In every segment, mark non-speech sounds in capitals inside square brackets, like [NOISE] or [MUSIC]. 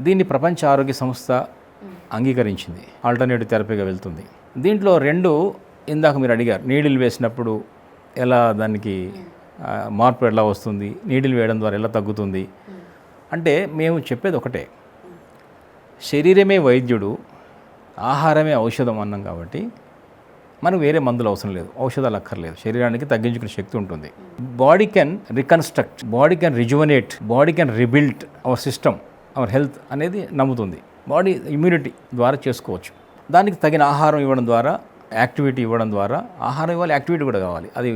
దీన్ని ప్రపంచ ఆరోగ్య సంస్థ అంగీకరించింది. ఆల్టర్నేటివ్ థెరపీగా వెళ్తుంది. దీంట్లో రెండు ఇందాక మీరు అడిగారు. నీడిల్ వేసినప్పుడు ఎలా దానికి మార్పు ఎలా వస్తుంది? నీడిల్ వేయడం ద్వారా ఎలా తగ్గుతుంది? అంటే మేము చెప్పేది ఒకటే. శరీరమే వైద్యుడు ఆహారమే ఔషధం అన్నాం కాబట్టి మనకు వేరే మందులు అవసరం లేదు. ఔషధాలు అక్కర్లేదు. శరీరానికి తగ్గించుకునే శక్తి ఉంటుంది. Body can reconstruct body can rejuvenate body can rebuilt our system our health అనేది నమ్ముతుంది. బాడీ ఇమ్యూనిటీ ద్వారా చేసుకోవచ్చు. దానికి తగిన ఆహారం ఇవ్వడం ద్వారా యాక్టివిటీ ఇవ్వడం ద్వారా ఆహారం ఇవ్వాలి యాక్టివిటీ కూడా కావాలి. అది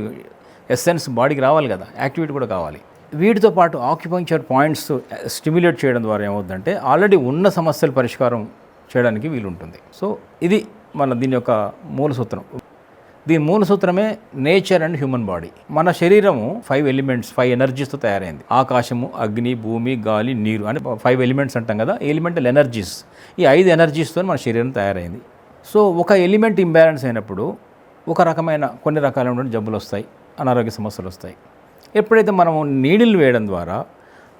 ఎస్సెన్స్ బాడీకి రావాలి కదా యాక్టివిటీ కూడా కావాలి. వీటితో పాటు ఆక్యుపంక్చర్ పాయింట్స్ స్టిమ్యులేట్ చేయడం ద్వారా ఏమవుతుందంటే ఆల్రెడీ ఉన్న సమస్యల పరిష్కారం చేయడానికి వీలుంటుంది. సో ఇది మన దీని యొక్క మూల సూత్రం. దీని మూల సూత్రమే నేచర్ అండ్ హ్యూమన్ బాడీ. మన శరీరము ఫైవ్ ఎలిమెంట్స్ ఫైవ్ ఎనర్జీస్తో తయారైంది. ఆకాశము అగ్ని భూమి గాలి నీరు అని ఫైవ్ ఎలిమెంట్స్ అంటాం కదా ఎలిమెంటల్ ఎనర్జీస్. ఈ ఐదు ఎనర్జీస్తో మన శరీరం తయారైంది. సో ఒక ఎలిమెంట్ ఇంబ్యాలెన్స్ అయినప్పుడు ఒక రకమైన కొన్ని రకాలైన జబ్బులు వస్తాయి అనారోగ్య సమస్యలు వస్తాయి. ఎప్పుడైతే మనము నీడిల్ వేయడం ద్వారా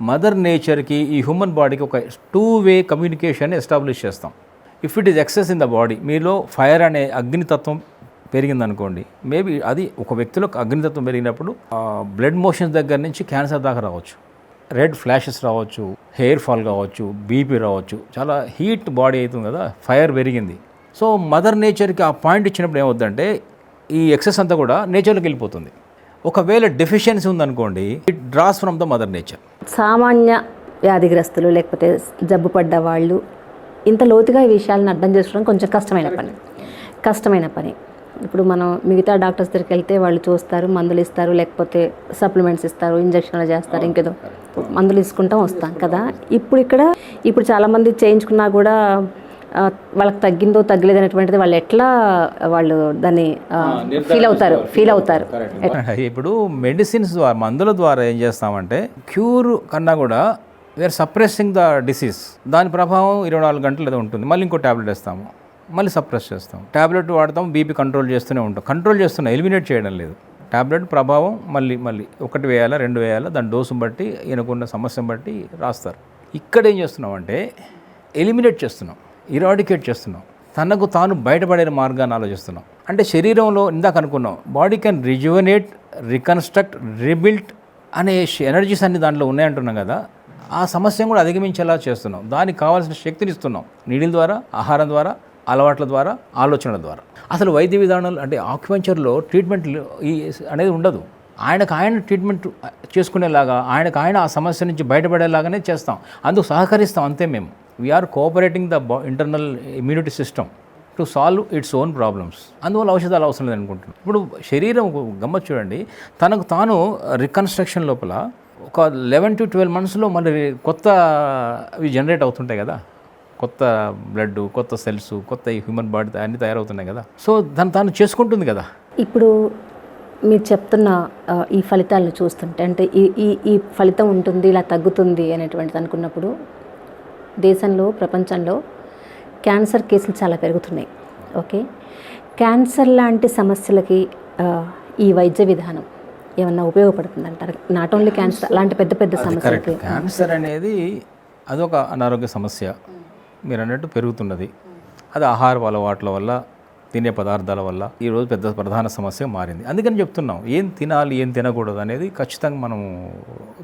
మదర్ నేచర్కి ఈ హ్యూమన్ బాడీకి ఒక టూ వే కమ్యూనికేషన్ ఎస్టాబ్లిష్ చేస్తాం. If it is excess in the body మీలో ఫైర్ అనే అగ్నితత్వం పెరిగిందనుకోండి మేబీ అది ఒక వ్యక్తిలో అగ్నితత్వం పెరిగినప్పుడు బ్లడ్ మోషన్స్ దగ్గర నుంచి క్యాన్సర్ దాకా రావచ్చు. రెడ్ ఫ్లాషెస్ రావచ్చు హెయిర్ ఫాల్ కావచ్చు బీపీ రావచ్చు. చాలా హీట్ బాడీ అవుతుంది కదా ఫైర్ పెరిగింది. సో మదర్ నేచర్కి ఆ పాయింట్ ఇచ్చినప్పుడు ఏమవుద్దంటే ఈ ఎక్సెస్ అంతా కూడా నేచర్లోకి వెళ్ళిపోతుంది. ఒకవేళ డెఫిషియన్సీ ఉందనుకోండి it draws from the mother nature సామాన్య వ్యాధిగ్రస్తులు లేకపోతే జబ్బు పడ్డ వాళ్ళు ఇంత లోతుగా ఈ విషయాలను అర్థం చేసుకోవడం కొంచెం కష్టమైన పని. కష్టమైన పని. ఇప్పుడు మనం మిగతా డాక్టర్స్ దగ్గరికి వెళ్తే వాళ్ళు చూస్తారు మందులు ఇస్తారు లేకపోతే సప్లిమెంట్స్ ఇస్తారు ఇంజక్షన్లు చేస్తారు ఇంకేదో మందులు తీసుకుంటాం వస్తాం కదా. ఇప్పుడు ఇక్కడ ఇప్పుడు చాలామంది చేయించుకున్నా కూడా వాళ్ళకి తగ్గిందో తగ్గలేదు అనేటువంటిది వాళ్ళు ఎట్లా వాళ్ళు దాన్ని ఫీల్ అవుతారు ఫీల్ అవుతారు. [LAUGHS] ఇప్పుడు మెడిసిన్స్ ద్వారా మందుల ద్వారా ఏం చేస్తామంటే క్యూర్ కన్నా కూడా వేర్ సప్రెసింగ్ ద డిసీజ్ దాని ప్రభావం ఇరవై నాలుగు గంటలు ఏదో ఉంటుంది. మళ్ళీ ఇంకో ట్యాబ్లెట్ వేస్తాము. మళ్ళీ సప్రెస్ చేస్తాం. ట్యాబ్లెట్ వాడతాం బీపీ కంట్రోల్ చేస్తూనే ఉంటాం. కంట్రోల్ చేస్తున్నాం ఎలిమినేట్ చేయడం లేదు. ట్యాబ్లెట్ ప్రభావం మళ్ళీ మళ్ళీ ఒకటి వేయాలా రెండు వేయాలా దాని డోసును బట్టి ఈయనకున్న సమస్యను బట్టి రాస్తారు. ఇక్కడ ఏం చేస్తున్నాం అంటే ఎలిమినేట్ చేస్తున్నాం ఇరాడికేట్ చేస్తున్నాం. తనకు తాను బయటపడే మార్గాన్ని ఆలోచిస్తున్నాం. అంటే శరీరంలో ఇందాక అనుకున్నాం body can rejuvenate reconstruct rebuilt అనే ఎనర్జీస్ అన్ని దాంట్లో ఉన్నాయంటున్నాం కదా ఆ సమస్యను కూడా అధిగమించేలా చేస్తున్నాం. దానికి కావాల్సిన శక్తిని ఇస్తున్నాం. నీడిల ద్వారా ఆహారం ద్వారా అలవాట్ల ద్వారా ఆలోచనల ద్వారా. అసలు వైద్య విధానాలు అంటే ఆక్యుపెంచర్లో ట్రీట్మెంట్ ఈ అనేది ఉండదు. ఆయనకు ఆయన ట్రీట్మెంట్ చేసుకునేలాగా ఆయనకు ఆయన ఆ సమస్య నుంచి బయటపడేలాగానే చేస్తాం. అందుకు సహకరిస్తాం అంతే మేము. We are cooperating the internal immunity system to solve its own problems అందువల్ల ఔషధాలు అవసరం లేదు అనుకుంటున్నాను ఇప్పుడు శరీరం ఒక గమ్మత్ చూడండి. తనకు తాను రికన్స్ట్రక్షన్ లోపల ఒక లెవెన్ టు ట్వెల్వ్ మంత్స్లో మళ్ళీ కొత్త అవి జనరేట్ అవుతుంటాయి కదా. కొత్త బ్లడ్ కొత్త సెల్స్ కొత్త హ్యూమన్ బాడీ అన్నీ తయారవుతున్నాయి కదా. సో దాన్ని తాను చేసుకుంటుంది కదా. ఇప్పుడు మీరు చెప్తున్న ఈ ఫలితాలను చూస్తుంటే అంటే ఈ ఈ ఈ ఫలితం ఉంటుంది ఇలా తగ్గుతుంది అనేటువంటిది అనుకున్నప్పుడు దేశంలో ప్రపంచంలో క్యాన్సర్ కేసులు చాలా పెరుగుతున్నాయి. ఓకే? క్యాన్సర్ లాంటి సమస్యలకి ఈ వైద్య విధానం ఏమన్నా ఉపయోగపడుతుంది అంటారు నాట్ ఓన్లీ క్యాన్సర్ అలాంటి పెద్ద పెద్ద సమస్యలకి. క్యాన్సర్ అనేది అదొక అనారోగ్య సమస్య. మీరు అన్నట్టు పెరుగుతున్నది. అది ఆహార అలవాట్ల వల్ల తినే పదార్థాల వల్ల ఈరోజు పెద్ద ప్రధాన సమస్య మారింది. అందుకని చెప్తున్నాం ఏం తినాలి ఏం తినకూడదు అనేది ఖచ్చితంగా మనము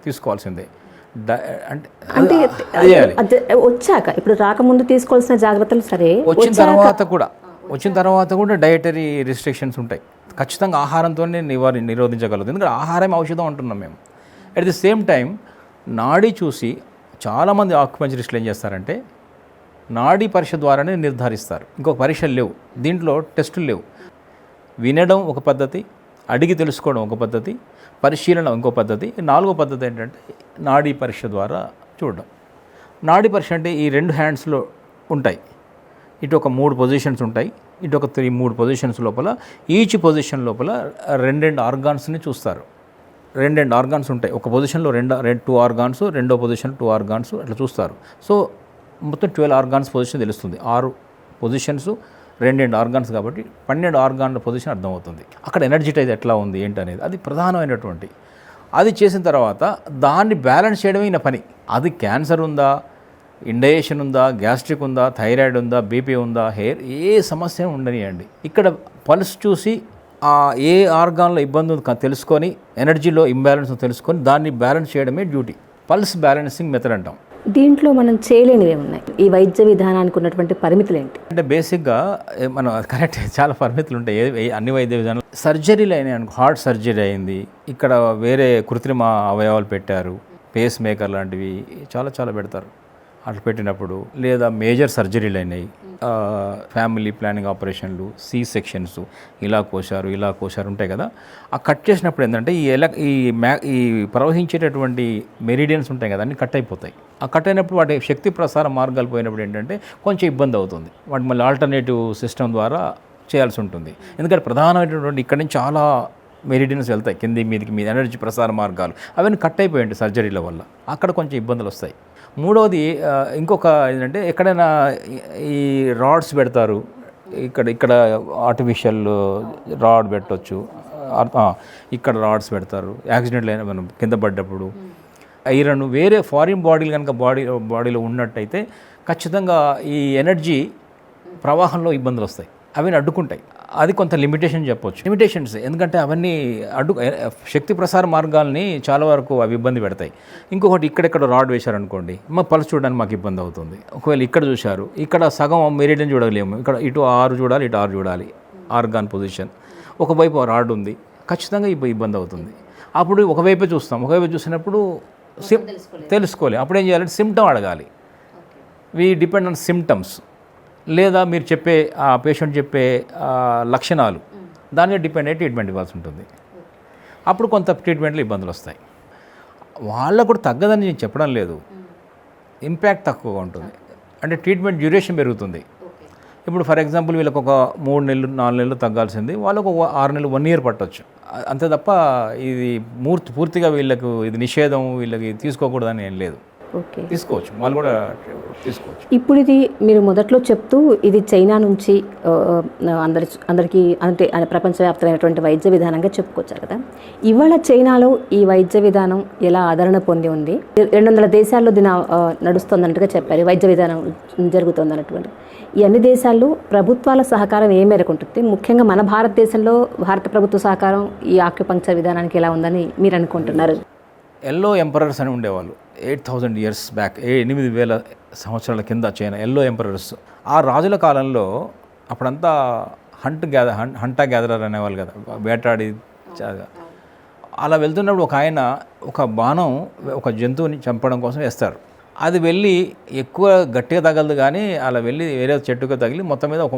తీసుకోవాల్సిందే. అంటే వచ్చాక ఇప్పుడు రాకముందు తీసుకోవాల్సిన జాగ్రత్తలు సరే వచ్చిన తర్వాత కూడా వచ్చిన తర్వాత కూడా డయటరీ రిస్ట్రిక్షన్స్ ఉంటాయి. ఖచ్చితంగా ఆహారంతోనే నివారి నిరోధించగలుగుతుంది ఎందుకంటే ఆహారం ఔషధం అంటున్నాం మేము. అట్ ది సేమ్ టైం నాడీ చూసి చాలామంది ఆక్యుపెంచరిస్టులు ఏం చేస్తారంటే నాడీ పరీక్ష ద్వారానే నిర్ధారిస్తారు. ఇంకొక పరీక్షలు లేవు. దీంట్లో టెస్టులు లేవు. వినడం ఒక పద్ధతి అడిగి తెలుసుకోవడం ఒక పద్ధతి పరిశీలన ఇంకో పద్ధతి. నాలుగో పద్ధతి ఏంటంటే నాడీ పరీక్ష ద్వారా చూడడం. నాడీ పరీక్ష అంటే ఈ రెండు హ్యాండ్స్లో ఉంటాయి. ఇటు ఒక మూడు పొజిషన్స్ ఉంటాయి. ఇటు ఒక త్రీ మూడు పొజిషన్స్ లోపల ఈచ్ పొజిషన్ లోపల రెండెండు ఆర్గాన్స్ని చూస్తారు. రెండెండు ఆర్గాన్స్ ఉంటాయి. ఒక పొజిషన్లో రెండు రెండు టూ ఆర్గాన్స్ రెండో పొజిషన్ టూ ఆర్గాన్స్ అట్లా చూస్తారు. సో మొత్తం ట్వెల్వ్ ఆర్గాన్స్ పొజిషన్ తెలుస్తుంది. ఆరు పొజిషన్స్ రెండెండు ఆర్గాన్స్ కాబట్టి పన్నెండు ఆర్గాన్ల పొజిషన్ అర్థమవుతుంది. అక్కడ ఎనర్జిటైజ్ ఎట్లా ఉంది ఏంటి అనేది అది ప్రధానమైనటువంటి. అది చేసిన తర్వాత దాన్ని బ్యాలెన్స్ చేయడమే నా పని. అది క్యాన్సర్ ఉందా ఇండయేషన్ ఉందా గ్యాస్ట్రిక్ ఉందా థైరాయిడ్ ఉందా బీపీ ఉందా హెయిర్ ఏ సమస్య ఉండనియండి. ఇక్కడ పల్స్ చూసి ఆ ఏ ఆర్గాన్లో ఇబ్బంది ఉందో తెలుసుకొని ఎనర్జీలో ఇంబ్యాలెన్స్ తెలుసుకొని దాన్ని బ్యాలెన్స్ చేయడమే డ్యూటీ పల్స్ బ్యాలెన్సింగ్ మెథడ్ అంటాం. దీంట్లో మనం చేయలేనివి ఉన్నాయి ఈ వైద్య విధానానికి ఉన్నటువంటి పరిమితులు ఏంటి అంటే బేసిక్గా మనం కరెక్ట్ చాలా పరిమితులు ఉంటాయి అన్ని వైద్య విధానాలు. సర్జరీలు అయినాయి అనుకో హార్ట్ సర్జరీ అయింది. ఇక్కడ వేరే కృత్రిమ అవయవాలు పెట్టారు. పేస్ మేకర్ లాంటివి చాలా చాలా పెడతారు. అట్లా పెట్టినప్పుడు లేదా మేజర్ సర్జరీలు అయినాయి. ఫ్యామిలీ ప్లానింగ్ ఆపరేషన్లు సి సెక్షన్స్ ఇలా కోశారు ఇలా కోశారు ఉంటాయి కదా. ఆ కట్ చేసినప్పుడు ఏంటంటే ఈ ఎల ఈ మ్యా ఈ ప్రవహించేటటువంటి మెరిడియన్స్ ఉంటాయి కదా అన్ని కట్ అయిపోతాయి. ఆ కట్ అయినప్పుడు వాటి శక్తి ప్రసార మార్గాలు పోయినప్పుడు ఏంటంటే కొంచెం ఇబ్బంది అవుతుంది. వాటి మళ్ళీ ఆల్టర్నేటివ్ సిస్టమ్ ద్వారా చేయాల్సి ఉంటుంది. ఎందుకంటే ప్రధానమైనటువంటి ఇక్కడ నుంచి చాలా మెరిడియన్స్ వెళ్తాయి. కింది మీదకి మీద ఎనర్జీ ప్రసార మార్గాలు. అవన్నీ కట్ అయిపోయాయి సర్జరీల వల్ల. అక్కడ కొంచెం ఇబ్బందులు వస్తాయి. మూడవది ఇంకొక ఏంటంటే ఎక్కడైనా ఈ- రాడ్స్ పెడతారు. ఇక్కడ ఇక్కడ ఆర్టిఫిషియల్ రాడ్ పెట్టవచ్చు ఇక్కడ రాడ్స్ పెడతారు. యాక్సిడెంట్లు అయినా మనం కింద పడ్డప్పుడు. ఐరన్ వేరే ఫారిన్ బాడీలు కనుక బాడీ బాడీలో ఉన్నట్టయితే ఖచ్చితంగా ఈ ఎనర్జీ ప్రవాహంలో ఇబ్బందులు వస్తాయి. అవి అడ్డుకుంటాయి. అది కొంత లిమిటేషన్ చెప్పొచ్చు. లిమిటేషన్స్ ఎందుకంటే అవన్నీ అడ్డు శక్తి ప్రసార మార్గాల్ని చాలా వరకు అవి ఇబ్బంది పెడతాయి. ఇంకొకటి ఇక్కడెక్కడ రాడ్ వేశారనుకోండి మా పల్స్ చూడడానికి మాకు ఇబ్బంది అవుతుంది. ఒకవేళ ఇక్కడ చూశారు ఇక్కడ సగం మెరిడియన్ చూడలేము. ఇక్కడ ఇటు ఆరు చూడాలి ఇటు ఆరు చూడాలి ఆర్గాన్ పొజిషన్. ఒకవైపు రాడ్ ఉంది ఖచ్చితంగా ఇబ్బ- ఇబ్బంది అవుతుంది. అప్పుడు ఒకవైపే చూస్తాం ఒకవైపు చూసినప్పుడు సిమ్ తెలుసుకోవాలి అప్పుడు ఏం చేయాలంటే సిమ్టమ్ అడగాలి. వి డిపెండ్ ఆన్ సిమ్టమ్స్ లేదా మీరు చెప్పే ఆ పేషెంట్ చెప్పే లక్షణాలు దాని మీద డిపెండ్ అయ్యి ట్రీట్మెంట్ ఇవ్వాల్సి ఉంటుంది. అప్పుడు కొంత ట్రీట్మెంట్లో ఇబ్బందులు వస్తాయి. వాళ్ళకు కూడా తగ్గదని నేను చెప్పడం లేదు. ఇంపాక్ట్ తక్కువగా ఉంటుంది. అంటే ట్రీట్మెంట్ డ్యూరేషన్ పెరుగుతుంది. ఇప్పుడు ఫర్ ఎగ్జాంపుల్ వీళ్ళకి ఒక మూడు నెలలు నాలుగు నెలలు తగ్గాల్సింది. వాళ్ళకు ఒక ఆరు నెలలు వన్ ఇయర్ పట్టొచ్చు. అంతే తప్ప ఇది మూర్తి పూర్తిగా వీళ్ళకు ఇది నిషేధం వీళ్ళకి తీసుకోకూడదని ఏం లేదు. తీసుకోవచ్చు. వాళ్ళు కూడా తీసుకోవచ్చు. ఇప్పుడు ఇది మీరు మొదట్లో చెప్తూ ఇది చైనా నుంచి అందరి అందరికీ అంటే ప్రపంచవ్యాప్తమైనటువంటి వైద్య విధానంగా చెప్పుకొచ్చారు కదా. ఇవాళ చైనాలో ఈ వైద్య విధానం ఎలా ఆదరణ పొంది ఉంది? రెండు వందల దేశాల్లో దీని నడుస్తోందన్నట్టుగా చెప్పారు. వైద్య విధానం జరుగుతుంది అన్నటువంటి ఈ అన్ని దేశాల్లో ప్రభుత్వాల సహకారం ఏ మేరకు ఉంటుంది? ముఖ్యంగా మన భారతదేశంలో భారత ప్రభుత్వ సహకారం ఈ ఆక్యుపంక్చర్ విధానానికి ఎలా ఉందని మీరు అనుకుంటున్నారు? ఎల్లో ఎంపరర్స్ అని ఉండేవాళ్ళు. ఎయిట్ థౌజండ్ ఇయర్స్ బ్యాక్ ఏ ఎనిమిది వేల సంవత్సరాల కింద చైనా ఎల్లో ఎంపరర్స్ ఆ రాజుల కాలంలో అప్పుడంతా హంట్ గ్యాదర్ హంట గ్యాదరర్ అనేవాళ్ళు కదా వేటాడి అలా వెళ్తున్నప్పుడు ఒక ఆయన ఒక బాణం ఒక జంతువుని చంపడం కోసం వేస్తారు. అది వెళ్ళి ఎక్కువ గట్టిగా తగలదు కానీ అలా వెళ్ళి వేరే చెట్టుకు తగిలి మొత్తం మీద ఒక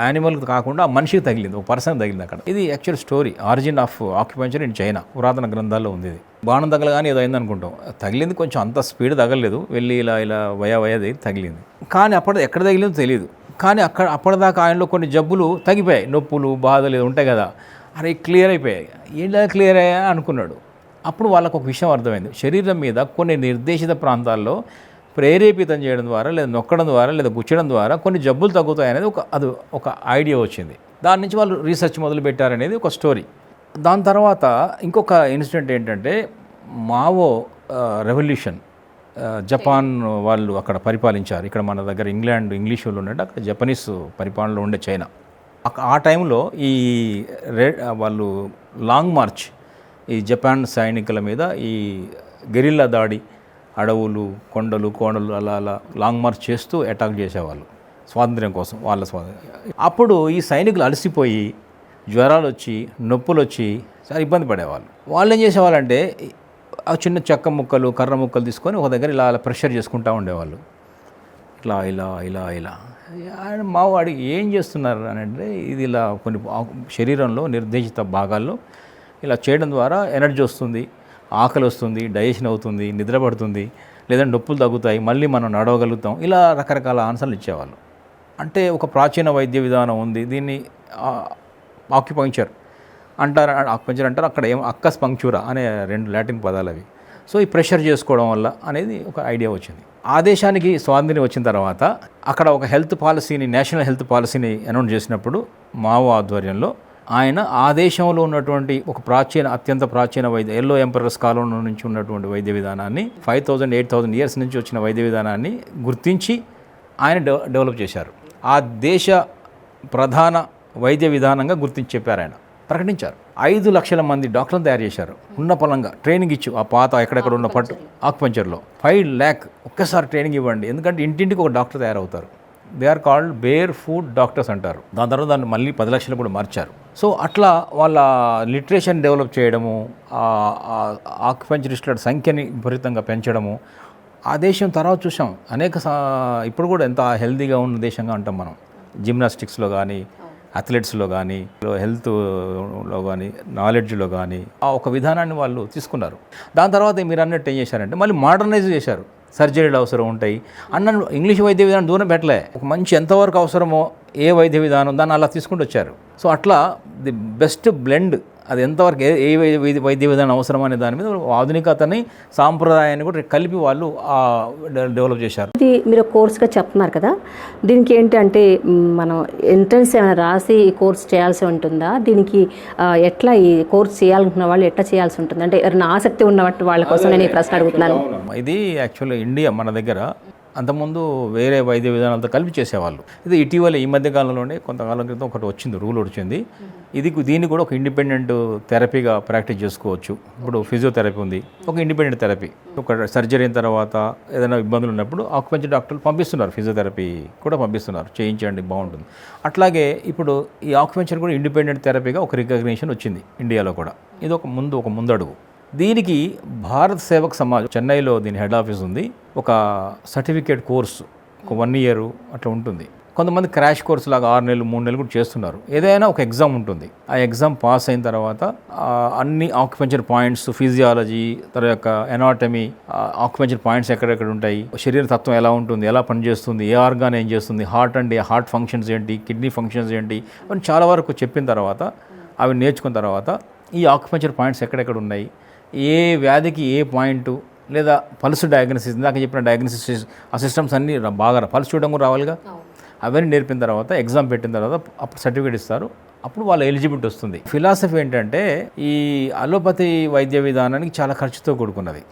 యానిమల్కి కాకుండా ఆ మనిషికి తగిలింది ఒక పర్సన్ తగిలింది అక్కడ. ఇది actual story origin of acupuncture in China పురాతన గ్రంథాల్లో ఉంది ఇది. బాణం తగలగానే ఏదో అయింది అనుకుంటాం. తగిలింది కొంచెం అంత స్పీడ్ తగలలేదు వెళ్ళి ఇలా ఇలా వయా వయా తగిలింది. కానీ అప్పుడు ఎక్కడ తగిలిందో తెలియదు. కానీ అక్కడ అప్పటిదాకా ఆయనలో కొన్ని జబ్బులు తగ్గిపోయాయి. నొప్పులు బాధలు ఏదో ఉంటాయి కదా. అరే క్లియర్ అయిపోయాయి. ఏంటో క్లియర్ అయ్యా అనుకున్నాడు. అప్పుడు వాళ్ళకు ఒక విషయం అర్థమైంది. శరీరం మీద కొన్ని నిర్దేశిత ప్రాంతాల్లో ప్రేరేపితం చేయడం ద్వారా లేదా నొక్కడం ద్వారా లేదా గుచ్చడం ద్వారా కొన్ని జబ్బులు తగ్గుతాయి అనేది ఒక అది ఒక ఐడియా వచ్చింది. దాని నుంచి వాళ్ళు రీసెర్చ్ మొదలు పెట్టారనేది ఒక స్టోరీ. దాని తర్వాత ఇంకొక ఇన్సిడెంట్ ఏంటంటే మావో రెవల్యూషన్ జపాన్ వాళ్ళు అక్కడ పరిపాలించారు. ఇక్కడ మన దగ్గర ఇంగ్లాండ్ ఇంగ్లీష్ వాళ్ళు ఉండే అక్కడ జపనీస్ పరిపాలనలో ఉండే చైనా. అక్క- ఆ టైంలో ఈ రెడ్ వాళ్ళు లాంగ్ మార్చ్ ఈ జపాన్ సైనికుల మీద ఈ గెరిల్లా దాడి అడవులు కొండలు కోణలు అలా అలా లాంగ్ మార్చ్ చేస్తూ అటాక్ చేసేవాళ్ళు స్వాతంత్ర్యం కోసం వాళ్ళ స్వాతంత్ర్యం. అప్పుడు ఈ సైనికులు అలసిపోయి జ్వరాలు వచ్చి నొప్పులు వచ్చి చాలా ఇబ్బంది పడేవాళ్ళు. వాళ్ళు ఏం చేసేవాళ్ళంటే ఆ చిన్న చెక్క ముక్కలు కర్ర ముక్కలు తీసుకొని ఒక దగ్గర ఇలా అలా ప్రెషర్ చేసుకుంటూ ఉండేవాళ్ళు. ఇట్లా ఇలా ఇలా ఇలా. ఆయన మావాడికి ఏం చేస్తున్నారు అని అంటే ఇది ఇలా కొన్ని శరీరంలో నిర్దేశిత భాగాల్లో ఇలా చేయడం ద్వారా ఎనర్జీ వస్తుంది ఆకలి వస్తుంది డైజెషన్ అవుతుంది నిద్ర పడుతుంది లేదంటే నొప్పులు తగ్గుతాయి మళ్ళీ మనం నడవగలుగుతాం. ఇలా రకరకాల ఆన్సర్లు ఇచ్చేవాళ్ళు. అంటే ఒక ప్రాచీన వైద్య విధానం ఉంది దీన్ని ఆక్యుపంక్చర్ అంటారు ఆక్యుపంక్చర్ అంటారు అక్కడ ఏం అక్కస్ పంక్చురా అనే రెండు లాటిన్ పదాలు అవి. సో ఈ ప్రెషర్ చేసుకోవడం వల్ల అనేది ఒక ఐడియా వచ్చింది. ఆ దేశానికి స్వాతంత్ర్యం వచ్చిన తర్వాత అక్కడ ఒక హెల్త్ పాలసీని నేషనల్ హెల్త్ పాలసీని అనౌన్స్ చేసినప్పుడు మావో ఆధ్వర్యంలో ఆయన ఆ దేశంలో ఉన్నటువంటి ఒక ప్రాచీన అత్యంత ప్రాచీన వైద్య ఎల్లో ఎంపరర్స్ కాలంలో నుంచి ఉన్నటువంటి వైద్య విధానాన్ని five thousand eight thousand years నుంచి వచ్చిన వైద్య విధానాన్ని గుర్తించి ఆయన డెవ- డెవలప్ చేశారు. ఆ దేశ ప్రధాన వైద్య విధానంగా గుర్తించి చెప్పారు ఆయన. ప్రకటించారు. ఐదు లక్షల మంది డాక్టర్లు తయారు చేశారు. ఉన్న పలంగా ట్రైనింగ్ ఇచ్చు. ఆ పాత ఎక్కడెక్కడ ఉన్న పట్టు ఆకుపంచర్లో ఫైవ్ ల్యాక్ ఒక్కసారి ట్రైనింగ్ ఇవ్వండి. ఎందుకంటే ఇంటింటికి ఒక డాక్టర్ తయారవుతారు. They are called barefoot doctors అంటారు. దాని తర్వాత దాన్ని మళ్ళీ పది లక్షలు కూడా మార్చారు. సో అట్లా వాళ్ళ లిటరేషన్ డెవలప్ చేయడము ఆక్యుపెంచరిస్టుల సంఖ్యని విపరీతంగా పెంచడము ఆ దేశం తర్వాత చూసాం. అనేక సా- ఇప్పుడు కూడా ఎంత హెల్తీగా ఉన్న దేశంగా ఉంటాం మనం. జిమ్నాస్టిక్స్లో కానీ అథ్లెట్స్లో కానీ హెల్త్లో కానీ నాలెడ్జ్లో కానీ ఆ ఒక విధానాన్ని వాళ్ళు తీసుకున్నారు. దాని తర్వాత మీరు అన్నట్టు ఏం చేశారంటే మళ్ళీ మోడర్నైజ్ చేశారు. సర్జరీలు అవసరం ఉంటాయి. అన్న ఇంగ్లీష్ వైద్య విధానం దూరం పెట్టలే. ఒక మంచి ఎంతవరకు అవసరమో ఏ వైద్య విధానం దాన్ని అలా తీసుకుంటూ వచ్చారు. సో అట్లా ది బెస్ట్ బ్లెండ్ అది ఎంతవరకు ఏ ఏ వైద్య విధానం అవసరం అనే దాని మీద ఆధునికతని సాంప్రదాయాన్ని కూడా కలిపి వాళ్ళు డెవలప్ చేశారు. ఇది మీరు కోర్స్గా చెప్తున్నారు కదా దీనికి ఏంటి అంటే మ్, మనం ఎంట్రన్స్ ఏమైనా రాసి ఈ కోర్స్ చేయాల్సి ఉంటుందా? దీనికి ఎట్లా ఈ కోర్స్ చేయాలనుకున్న వాళ్ళు ఎట్లా చేయాల్సి ఉంటుంది? అంటే ఎవరైనా ఆసక్తి ఉన్నట్టు వాళ్ళ కోసం నేను ఈ ప్రశ్న అడుగుతున్నాను. ఇది యాక్చువల్గా ఇండియా మన దగ్గర అంతకుముందు వేరే వైద్య విధానాలతో కలిపి చేసేవాళ్ళు. ఇది ఇటీవల ఈ మధ్య కాలంలోనే కొంతకాలం క్రితం ఒకటి వచ్చింది రూల్ వచ్చింది. ఇది దీన్ని కూడా ఒక ఇండిపెండెంట్ థెరపీగా ప్రాక్టీస్ చేసుకోవచ్చు. ఇప్పుడు ఫిజియోథెరపీ ఉంది ఒక ఇండిపెండెంట్ థెరపీ. ఒక సర్జరీ అయిన తర్వాత ఏదైనా ఇబ్బందులు ఉన్నప్పుడు ఆక్యుపెంచర్ డాక్టర్లు పంపిస్తున్నారు ఫిజియోథెరపీ కూడా పంపిస్తున్నారు. చేయించండి బాగుంటుంది. అట్లాగే ఇప్పుడు ఈ ఆక్యుపెంచర్ కూడా ఇండిపెండెంట్ థెరపీగా ఒక రికగ్నేషన్ వచ్చింది ఇండియాలో కూడా. ఇది ఒక ముందు ఒక ముందడుగు. దీనికి భారత్ సేవక్ సమాజ్ చెన్నైలో దీని హెడ్ ఆఫీస్ ఉంది. ఒక సర్టిఫికేట్ కోర్సు ఒక వన్ ఇయర్ అట్లా ఉంటుంది. కొంతమంది క్రాష్ కోర్స్ లాగా ఆరు నెలలు మూడు నెలలు కూడా చేస్తున్నారు. ఏదైనా ఒక ఎగ్జామ్ ఉంటుంది. ఆ ఎగ్జామ్ పాస్ అయిన తర్వాత అన్ని ఆక్యుపెంచర్ పాయింట్స్ ఫిజియాలజీ తర్వాత యొక్క ఎనాటమీ ఆక్యుపెంచర్ పాయింట్స్ ఎక్కడెక్కడ ఉంటాయి శరీర తత్వం ఎలా ఉంటుంది ఎలా పనిచేస్తుంది ఏ ఆర్గాన్ ఏం చేస్తుంది హార్ట్ అండి హార్ట్ ఫంక్షన్స్ ఏంటి కిడ్నీ ఫంక్షన్స్ ఏంటి అని చాలా వరకు చెప్పిన తర్వాత అవి నేర్చుకున్న తర్వాత ఈ ఆక్యుపెంచర్ పాయింట్స్ ఎక్కడెక్కడ ఉన్నాయి ఏ వ్యాధికి ఏ పాయింట్ లేదా పల్స్ డయాగ్నోసిస్ ఇందాక చెప్పిన డయాగ్నోసిస్ ఆ సిస్టమ్స్ అన్నీ బాగా పల్స్ చూడడం కూడా రావాలిగా. అవన్నీ నేర్పిన తర్వాత ఎగ్జామ్ పెట్టిన తర్వాత అప్పుడు సర్టిఫికేట్ ఇస్తారు. అప్పుడు వాళ్ళ ఎలిజిబిలిటీ వస్తుంది. ఫిలాసఫీ ఏంటంటే ఈ అలోపతి వైద్య విధానానికి చాలా ఖర్చుతో కూడుకున్నది.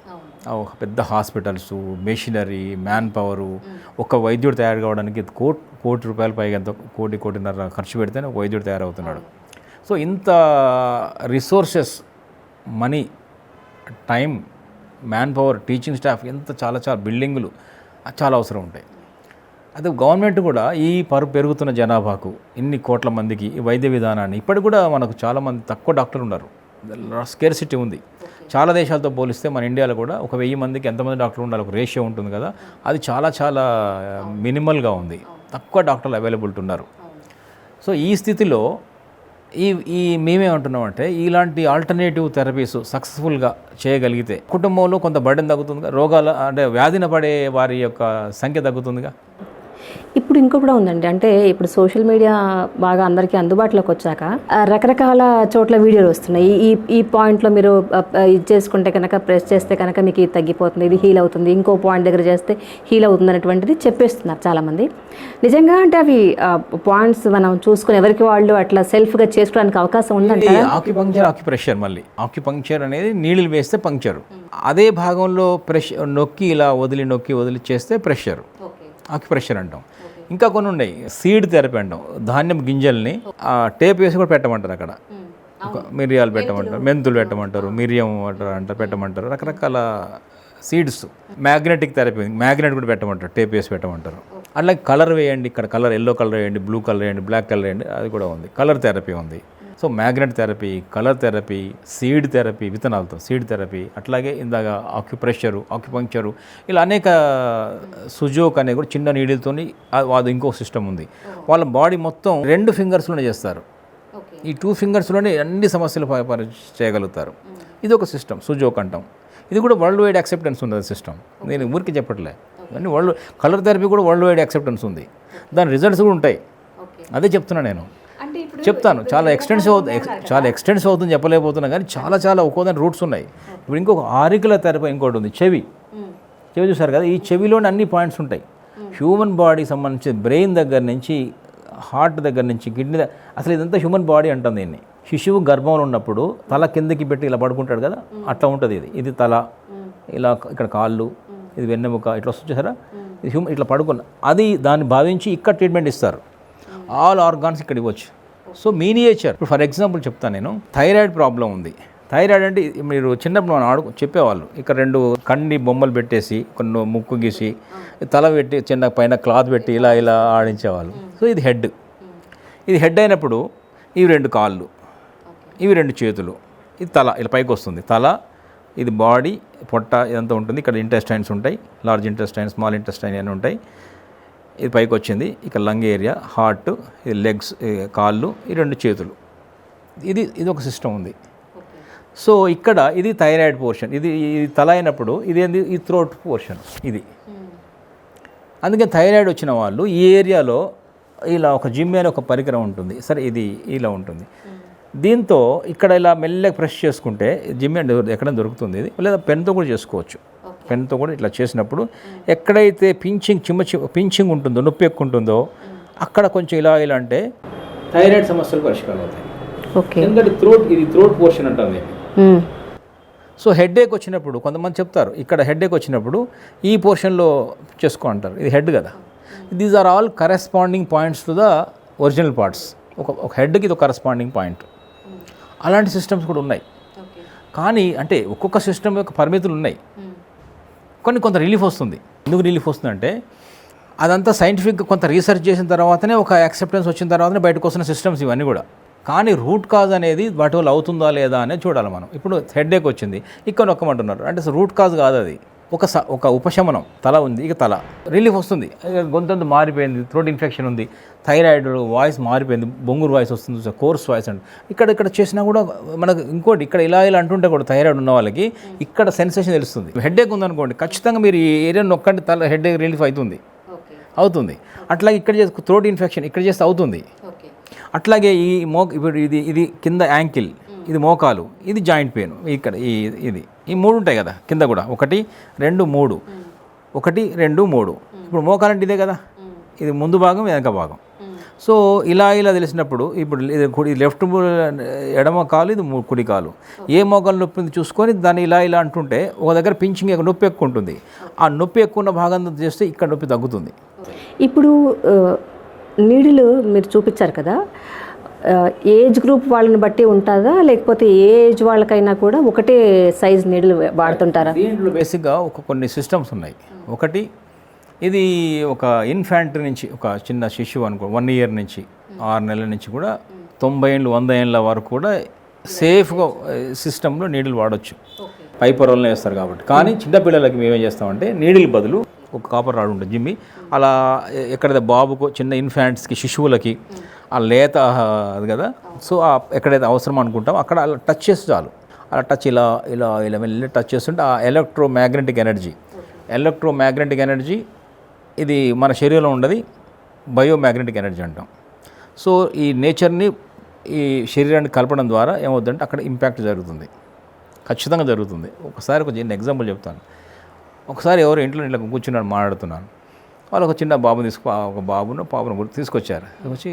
పెద్ద హాస్పిటల్స్ మెషినరీ మ్యాన్ పవరు ఒక వైద్యుడు తయారు కావడానికి కోటి కోటి రూపాయల పైగా ఎంత కోటి కోటిన్నర ఖర్చు పెడితేనే ఒక వైద్యుడు తయారవుతున్నాడు. సో ఇంత resources money time manpower teaching staff ఎంత చాలా చాలా బిల్డింగులు చాలా అవసరం ఉంటాయి. అదే గవర్నమెంట్ కూడా ఈ పరు పెరుగుతున్న జనాభాకు ఇన్ని కోట్ల మందికి ఈ వైద్య విధానాన్ని ఇప్పటికి కూడా మనకు చాలామంది తక్కువ డాక్టర్లు ఉన్నారు. స్కేర్సిటీ ఉంది. చాలా దేశాలతో పోలిస్తే మన ఇండియాలో కూడా ఒక వెయ్యి మందికి ఎంతమంది డాక్టర్లు ఉండాలి ఒక రేషియో ఉంటుంది కదా అది చాలా చాలా మినిమల్గా ఉంది. తక్కువ డాక్టర్లు అవైలబిలిటీ ఉన్నారు. సో ఈ స్థితిలో ఈ ఈ మేమేమంటున్నామంటే ఇలాంటి ఆల్టర్నేటివ్ థెరపీస్ సక్సెస్ఫుల్గా చేయగలిగితే కుటుంబంలో కొంత బర్డెన్ తగ్గుతుందిగా? రోగాల అంటే వ్యాధిన పడే వారి యొక్క సంఖ్య తగ్గుతుందిగా? ఇప్పుడు ఇంకో కూడా ఉందండి. అంటే ఇప్పుడు సోషల్ మీడియా బాగా అందరికీ అందుబాటులోకి వచ్చాక రకరకాల చోట్ల వీడియోలు వస్తున్నాయి. ఈ ఈ పాయింట్లో మీరు ఇది చేసుకుంటే కనుక ప్రెస్ చేస్తే కనుక మీకు ఇది తగ్గిపోతుంది ఇది హీల్ అవుతుంది ఇంకో పాయింట్ దగ్గర చేస్తే హీల్ అవుతుంది అనేటువంటిది చెప్పేస్తున్నారు చాలామంది. నిజంగా అంటే అవి పాయింట్స్ మనం చూసుకుని ఎవరికి వాళ్ళు అట్లా సెల్ఫ్గా చేసుకోవడానికి అవకాశం ఉందంట ఆక్యుపంక్చర్ ఆక్యుప్రెషర్ మళ్ళీ. ఆక్యుపంక్చర్ అనేది నీళ్ళు వేస్తే పంక్చర్ అదే భాగంలో ప్రెషర్ నొక్కి ఇలా వదిలి నొక్కి వదిలి చేస్తే ప్రెషర్ ఆక్యుప్రెషర్ అంటాం. ఇంకా కొన్ని ఉన్నాయి. సీడ్ థెరపీ అంటాం. ధాన్యం గింజల్ని ఆ టేప్ వేసి కూడా పెట్టమంటారు అక్కడ. మిరియాలు పెట్టమంటారు మెంతులు. పెట్టమంటారు మిరియం అంటారు అంటారు పెట్టమంటారు. రకరకాల సీడ్స్ మ్యాగ్నెటిక్ థెరపీ మ్యాగ్నెట్ కూడా పెట్టమంటారు టేప్ వేసి పెట్టమంటారు. అలాగే కలర్ వేయండి ఇక్కడ కలర్ ఎల్లో కలర్ వేయండి బ్లూ కలర్ వేయండి బ్లాక్ కలర్ వేయండి అది కూడా ఉంది. కలర్ థెరపీ ఉంది. So magnet therapy colour therapy seed therapy విత్తనాలతో సీడ్ థెరపీ అట్లాగే ఇందాక ఆక్యుప్రెషరు ఆక్యుపంక్చరు ఇలా అనేక సుజోక్ అనే కూడా చిన్న నీడిల్తోని అది ఇంకో సిస్టమ్ ఉంది. వాళ్ళ బాడీ మొత్తం రెండు ఫింగర్స్లోనే చేస్తారు. ఈ టూ ఫింగర్స్లోనే అన్ని సమస్యలు చేయగలుగుతారు. ఇది ఒక సిస్టమ్ సుజోక్ అంటాం. ఇది కూడా వరల్డ్ వైడ్ యాక్సెప్టెన్స్ ఉంది సిస్టమ్. నేను ఊరికి చెప్పట్లే. కానీ వరల్డ్ కలర్ థెరపీ కూడా వరల్డ్ వైడ్ యాక్సెప్టెన్స్ ఉంది. దాని రిజల్ట్స్ కూడా ఉంటాయి. అదే చెప్తున్నా నేను. చెప్తాను. చాలా ఎక్స్టెన్సివ్ అవుతుంది చాలా ఎక్స్టెన్సివ్ అవుతుంది చెప్పలేకపోతున్నా కానీ చాలా చాలా ఒక్కోదాని రూట్స్ ఉన్నాయి. ఇప్పుడు ఇంకొక ఆరికల థెరపీ ఇంకోటి ఉంది. చెవి. చెవి చూసారు కదా? ఈ చెవిలోని అన్ని పాయింట్స్ ఉంటాయి. హ్యూమన్ బాడీ సంబంధించి బ్రెయిన్ దగ్గర నుంచి హార్ట్ దగ్గర నుంచి కిడ్నీ అసలు ఇదంతా హ్యూమన్ బాడీ అంటాం దీన్ని. శిశువు గర్భంలో ఉన్నప్పుడు తల కిందకి పెట్టి ఇలా పడుకుంటాడు కదా? అట్లా ఉంటుంది ఇది. ఇది తల ఇలా ఇక్కడ కాళ్ళు ఇది వెన్నెముక ఇట్లా వస్తుంది చూసారా? ఇది హ్యూమన్ ఇట్లా పడుకున్న అది దాన్ని భావించి ఇక్కడ ట్రీట్మెంట్ ఇస్తారు. ఆల్ ఆర్గాన్స్ ఇక్కడ ఇవ్వచ్చు సో మీనియేచర్ ఇప్పుడు ఫర్ ఎగ్జాంపుల్ చెప్తాను నేను థైరాయిడ్ ప్రాబ్లం ఉంది. థైరాయిడ్ అంటే మీరు చిన్నప్పుడు మనం ఆడు చెప్పేవాళ్ళు. ఇక్కడ రెండు కండి బొమ్మలు పెట్టేసి కొన్ని ముక్కు గీసి తల పెట్టి చిన్న పైన క్లాత్ పెట్టి ఇలా ఇలా ఆడించేవాళ్ళు. సో ఇది హెడ్. ఇది హెడ్ అయినప్పుడు ఇవి రెండు కాళ్ళు ఇవి రెండు చేతులు ఇది తల ఇలా పైకి వస్తుంది. తల ఇది బాడీ పొట్ట ఇదంతా ఉంటుంది. ఇక్కడ ఇంటెస్టైన్స్ ఉంటాయి లార్జ్ ఇంటెస్టైన్ స్మాల్ ఇంటెస్టైన్ అని ఉంటాయి. ఇది పైకి వచ్చింది. ఇక్కడ లంగ్ ఏరియా హార్ట్ ఇది లెగ్స్ కాళ్ళు ఈ రెండు చేతులు. ఇది ఇది ఒక సిస్టమ్ ఉంది. సో ఇక్కడ ఇది థైరాయిడ్ పోర్షన్. ఇది ఇది తల అయినప్పుడు ఇది ఏంది? ఈ థ్రోట్ పోర్షన్ ఇది. అందుకే థైరాయిడ్ వచ్చిన వాళ్ళు ఈ ఏరియాలో ఇలా ఒక జిమ్ అనే ఒక పరికరం ఉంటుంది. సరే ఇది ఇలా ఉంటుంది. దీంతో ఇక్కడ ఇలా మెల్లగా ప్రెస్ చేసుకుంటే జిమ్ ఎక్కడ దొరుకుతుంది? ఇది లేదా పెన్తో కూడా చేసుకోవచ్చు. పెన్తో కూడా ఇట్లా చేసినప్పుడు ఎక్కడైతే పించింగ్ చిమ్మ చి పించింగ్ ఉంటుందో నొప్పి ఎక్కువ ఉంటుందో అక్కడ కొంచెం ఇలా ఇలా అంటే థైరాయిడ్ సమస్యలు పరిష్కారం అవుతాయి. ఓకే. ఎందుకంటే థ్రోట్ ఇది థ్రోట్ పోర్షన్ అంటాం దీన్ని మ్మ్. సో హెడేక్ వచ్చినప్పుడు కొంతమంది చెప్తారు ఇక్కడ హెడేక్ వచ్చినప్పుడు ఈ పోర్షన్లో చేసుకో అంటారు. ఇది హెడ్ కదా. These are all corresponding points to the original parts ఒక ఒక హెడ్కి ఇది ఒక కరెస్పాండింగ్ పాయింట్ అలాంటి సిస్టమ్స్ కూడా ఉన్నాయి. కానీ అంటే ఒక్కొక్క సిస్టమ్ యొక్క పరిమితులు ఉన్నాయి. కొన్ని కొంత రిలీఫ్ వస్తుంది. ఎందుకు రిలీఫ్ వస్తుందంటే అదంతా సైంటిఫిక్గా కొంత రీసెర్చ్ చేసిన తర్వాతనే ఒక యాక్సెప్టెన్స్ వచ్చిన తర్వాతనే బయటకు వస్తున్న సిస్టమ్స్ ఇవన్నీ కూడా. కానీ రూట్ కాజ్ అనేది వాటి వల్ల అవుతుందా లేదా అనేది చూడాలి మనం. ఇప్పుడు హెడేక్ వచ్చింది. ఇక్కడ నొక్కమంటున్నారు అంటే రూట్ కాజ్ కాదు అది. ఒక స ఒక ఉపశమనం తల ఉంది ఇక తల. రిలీఫ్ వస్తుంది. గొంతంత మారిపోయింది థ్రోట్ ఇన్ఫెక్షన్ ఉంది థైరాయిడ్ వాయిస్ మారిపోయింది బొంగురు వాయిస్ వస్తుంది కోర్స్ వాయిస్ అండి. ఇక్కడ ఇక్కడ చేసినా కూడా మనకు ఇంకోటి ఇక్కడ ఇలా ఇలా అంటుంటే కూడా థైరాయిడ్ ఉన్న వాళ్ళకి ఇక్కడ సెన్సేషన్ తెలుస్తుంది. హెడేక్ ఉందనుకోండి ఖచ్చితంగా మీరు ఈ ఏరియా నొక్కండి తల హెడేక్ రిలీఫ్ అవుతుంది. అవుతుంది. అట్లాగే ఇక్కడ చేస్తే థ్రోట్ ఇన్ఫెక్షన్ ఇక్కడ చేస్తే అవుతుంది. అట్లాగే ఈ మో ఇప్పుడు ఇది ఇది కింద యాంకిల్ ఇది మోకాలు ఇది జాయింట్ పెయిన్ ఇక్కడ ఈ ఇది. ఈ మూడు ఉంటాయి కదా కింద కూడా. ఒకటి రెండు మూడు. ఒకటి రెండు మూడు. ఇప్పుడు మోకాలు అంటే ఇదే కదా? ఇది ముందు భాగం వెనక భాగం. సో ఇలా ఇలా తెలిసినప్పుడు ఇప్పుడు ఇది కుడి లెఫ్ట్ ఎడమ కాలు ఇది కుడి కాలు. ఏ మోకాలు నొప్పి ఉంది చూసుకొని దాన్ని ఇలా ఇలా అంటుంటే ఒక దగ్గర పింఛింగ్ నొప్పి ఎక్కువ ఉంటుంది. ఆ నొప్పి ఎక్కువ ఉన్న భాగం చేస్తే ఇక్కడ నొప్పి తగ్గుతుంది. ఇప్పుడు నీడిలు మీరు చూపించారు కదా ఏజ్ గ్రూప్ వాళ్ళని బట్టి ఉంటుందా? లేకపోతే ఏ ఏజ్ వాళ్ళకైనా కూడా ఒకటే సైజ్ నీడిలు వాడుతుంటారా? దీంట్లో బేసిక్గా ఒక కొన్ని సిస్టమ్స్ ఉన్నాయి. ఒకటి ఇది ఒక ఇన్ఫాంట్ నుంచి ఒక చిన్న శిశువు అనుకో వన్ ఇయర్ నుంచి ఆరు నెలల నుంచి కూడా తొంభై ఏళ్ళు వంద ఏళ్ళ వరకు కూడా సేఫ్గా సిస్టంలో నీడిల్ వాడొచ్చు. పైపర్ వల్ల వేస్తారు కాబట్టి. కానీ చిన్నపిల్లలకి మేమేం చేస్తామంటే నీడిల్ బదులు ఒక కాపర్ రాడ్ ఉంటుంది జిమ్మి. అలా ఎక్కడైతే బాబుకు చిన్న ఇన్ఫాంట్స్కి శిశువులకి ఆ లేత అది కదా? సో ఆ ఎక్కడైతే అవసరం అనుకుంటాం అక్కడ అలా టచ్ చేస్తే చాలు. అలా టచ్ ఇలా ఇలా ఇలా వెళ్ళి టచ్ చేస్తుంటే ఆ electromagnetic energy electromagnetic energy ఇది మన శరీరంలో ఉండదు బయో మ్యాగ్నెటిక్ ఎనర్జీ అంటాం. సో ఈ నేచర్ని ఈ శరీరాన్ని కలపడం ద్వారా ఏమవుతుందంటే అక్కడ ఇంపాక్ట్ జరుగుతుంది. ఖచ్చితంగా జరుగుతుంది. ఒకసారి ఒక చిన్న ఎగ్జాంపుల్ చెప్తాను. ఒకసారి ఎవరు ఇంట్లో ఇట్లా కూర్చున్నాడు మాట్లాడుతున్నాను వాళ్ళు ఒక చిన్న బాబుని తీసుకు ఒక బాబును పాపను కూడా తీసుకొచ్చారు. వచ్చి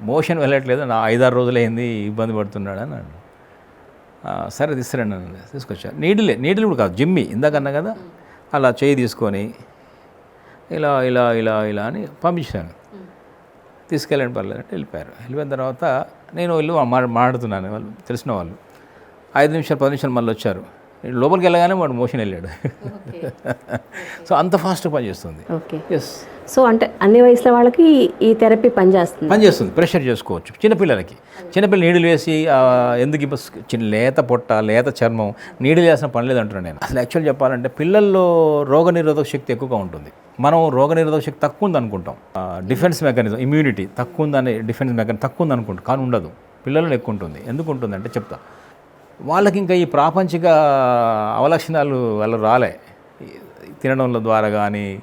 మోషన్ వెళ్ళట్లేదు నా ఐదారు రోజులైంది ఇబ్బంది పడుతున్నాడు అన్నాడు. సరే తీసుకురండి అన్నాడు. తీసుకొచ్చారు. నీడిలే నీడిలు కూడా కాదు జిమ్మి ఇందాకన్నా కదా అలా చేయి తీసుకొని ఇలా ఇలా ఇలా ఇలా అని పంపించాను తీసుకెళ్ళండి పర్లేదంటే వెళ్ళిపోయారు. వెళ్ళిపోయిన తర్వాత నేను వెళ్ళి మా- మాట్లాడుతున్నాను వాళ్ళు తెలిసిన వాళ్ళు. ఐదు నిమిషాలు పది నిమిషాలు మళ్ళీ వచ్చారు. లోపలికి వెళ్ళగానే వాడు మోషన్ వెళ్ళాడు. [LAUGHS] సో అంత ఫాస్ట్గా పనిచేస్తుంది ఓకే. ఎస్ సో అంటే అన్ని వయసుల వాళ్ళకి ఈ థెరపీ పనిచేస్తుంది పనిచేస్తుంది ప్రెషర్ చేసుకోవచ్చు. చిన్నపిల్లలకి. చిన్నపిల్లలు నీళ్ళు వేసి ఎందుకు ఇప్పుడు చిన్న లేత పొట్ట లేత చర్మం నీళ్ళు వేసిన పని లేదు అంటున్నాను నేను. అసలు యాక్చువల్ చెప్పాలంటే పిల్లల్లో రోగనిరోధక శక్తి ఎక్కువగా ఉంటుంది. మనం రోగనిరోధక శక్తి తక్కువ ఉంది అనుకుంటాం డిఫెన్స్ మెకానిజం ఇమ్యూనిటీ తక్కువ ఉందని డిఫెన్స్ మెకానిజం తక్కువ ఉంది అనుకుంటాం కానీ ఉండదు. పిల్లల్లో ఎక్కువ ఉంటుంది. ఎందుకు ఉంటుంది అంటే చెప్తా. వాళ్ళకి ఇంకా ఈ ప్రాపంచిక అవలక్షణాలు వాళ్ళు రాలే. తినడం ద్వారా కానీ